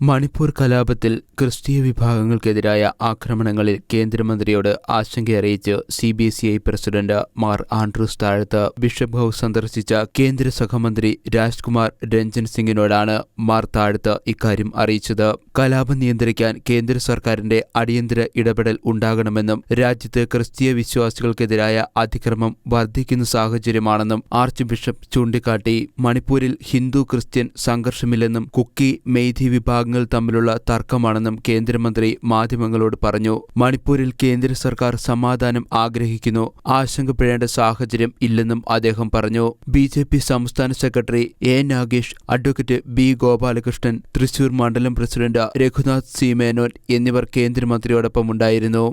മണിപ്പൂർ കലാപത്തിൽ ക്രിസ്തീയ വിഭാഗങ്ങൾക്കെതിരായ ആക്രമണങ്ങളിൽ കേന്ദ്രമന്ത്രിയോട് ആശങ്കയറിയിച്ച് C B C I president Mar Andrews Thazhath bishop house സന്ദർശിച്ച കേന്ദ്ര സഹമന്ത്രി രാജ്കുമാർ രഞ്ജൻ സിംഗിനോടാണ് മാർ താഴത്ത് ഇക്കാര്യം അറിയിച്ചത്. കലാപം നിയന്ത്രിക്കാൻ കേന്ദ്ര സർക്കാരിന്റെ അടിയന്തര ഇടപെടൽ ഉണ്ടാകണമെന്നും രാജ്യത്ത് ക്രിസ്തീയ വിശ്വാസികൾക്കെതിരായ അതിക്രമം വർദ്ധിക്കുന്ന സാഹചര്യമാണെന്നും ആർച്ച് ബിഷപ്പ് ചൂണ്ടിക്കാട്ടി. മണിപ്പൂരിൽ ഹിന്ദു ക്രിസ്ത്യൻ സംഘർഷമില്ലെന്നും കുക്കി മെയ്തി വിഭാഗങ്ങൾ തമ്മിലുള്ള തർക്കമാണെന്നും കേന്ദ്രമന്ത്രി മാധ്യമങ്ങളോട് പറഞ്ഞു. മണിപ്പൂരിൽ കേന്ദ്ര സർക്കാർ സമാധാനം ആഗ്രഹിക്കുന്നു. ആശങ്കപ്പെടേണ്ട സാഹചര്യം ഇല്ലെന്നും അദ്ദേഹം പറഞ്ഞു. ബി ജെ പി സംസ്ഥാന secretary A Nagesh advocate B Gopalakrishnan Thrissur മണ്ഡലം പ്രസിഡന്റ് രഘുനാഥ് സി മേനോൻ എന്നിവർ കേന്ദ്രമന്ത്രിയോടൊപ്പം ഉണ്ടായിരുന്നു